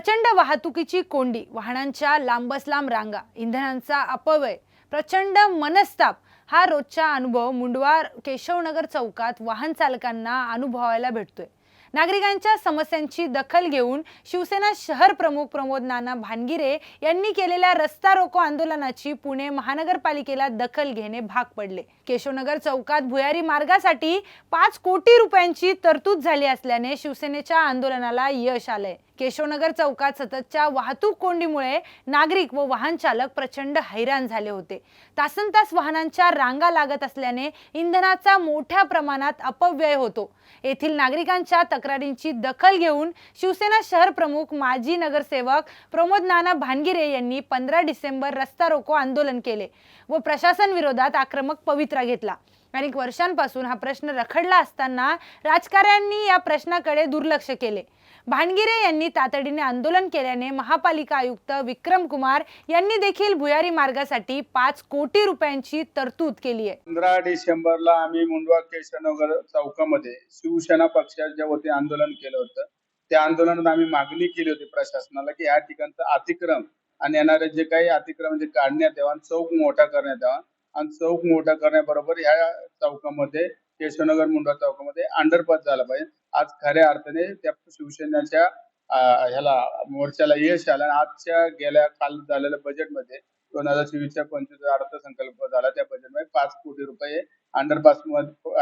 प्रचंड वाहतुकीची कोंडी वाहनांच्या लांबस लांब रांगा इंधनांचा अपव्यय प्रचंड मनस्ताप हा रोजचा अनुभव मुंडवार केशवनगर चौकात वाहन चालकांना अनुभवायला भेटतोय. नागरिकांच्या समस्यांची दखल घेऊन शिवसेना शहर प्रमुख प्रमोद नाना भानगिरे यांनी केलेल्या रस्ता रोको आंदोलनाची पुणे महानगरपालिकेला दखल घेणे भाग पडले. केशवनगर चौकात भुयारी मार्गासाठी पाच कोटी रुपयांची तरतूद झाली असल्याने शिवसेनेच्या आंदोलनाला यश आलंय. केशवनगर चौकात सततच्या वाहतूक कोंडीमुळे नागरिक व वाहन चालक प्रचंड हैराण झाले होते. तासन तास वाहनांच्या रांगा लागत असल्याने इंधनाचा मोठ्या प्रमाणात अपव्यय होतो. येथील नागरिकांच्या तक्रारींची दखल घेऊन शिवसेना शहर प्रमुख माजी नगरसेवक प्रमोद नाना भानगिरे यांनी पंधरा डिसेंबर रस्ता रोको आंदोलन केले व प्रशासन विरोधात आक्रमक पवित्रा घेतला. अनेक वर्षांपासून हा प्रश्न रखडला असताना राजकारण्यांनी या प्रश्नाकडे दुर्लक्ष केले. भानगिरे यांनी तातडीने आंदोलन केल्याने महापालिका आयुक्त विक्रम कुमार यांनी देखील भुयारी मार्गासाठी पाच कोटी रुपयांची तरतूद केली आहे. पंधरा डिसेंबरला आम्ही मुंडवा केशवनगर चौकामध्ये शिवसेना पक्षाच्या वतीने आंदोलन केलं होतं. त्या आंदोलनात आम्ही मागणी केली होती प्रशासनाला की या ठिकाणचं अतिक्रम आणि येणारे जे काही अतिक्रम म्हणजे काढण्यात यावा चौक मोठा करण्यात यावा आणि चौक मोठा करण्याबरोबर ह्या चौकामध्ये केशवनगर मुंडा चौकामध्ये अंडरपास झाला पाहिजे. आज खऱ्या अर्थाने त्या शिवसेनेच्या ह्याला मोर्चाला यश आलं आणि आजच्या गेल्या काल झालेल्या बजेटमध्ये दोन हजार चोवीसच्या पंचवीस अर्थसंकल्प झाला. त्या बजेटमध्ये पाच कोटी रुपये अंडरपास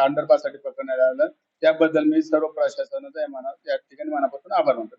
अंडरपाससाठी पकडण्यात आलं. त्याबद्दल मी सर्व प्रशासनाचा या ठिकाणी मनापासून आभार मानतो.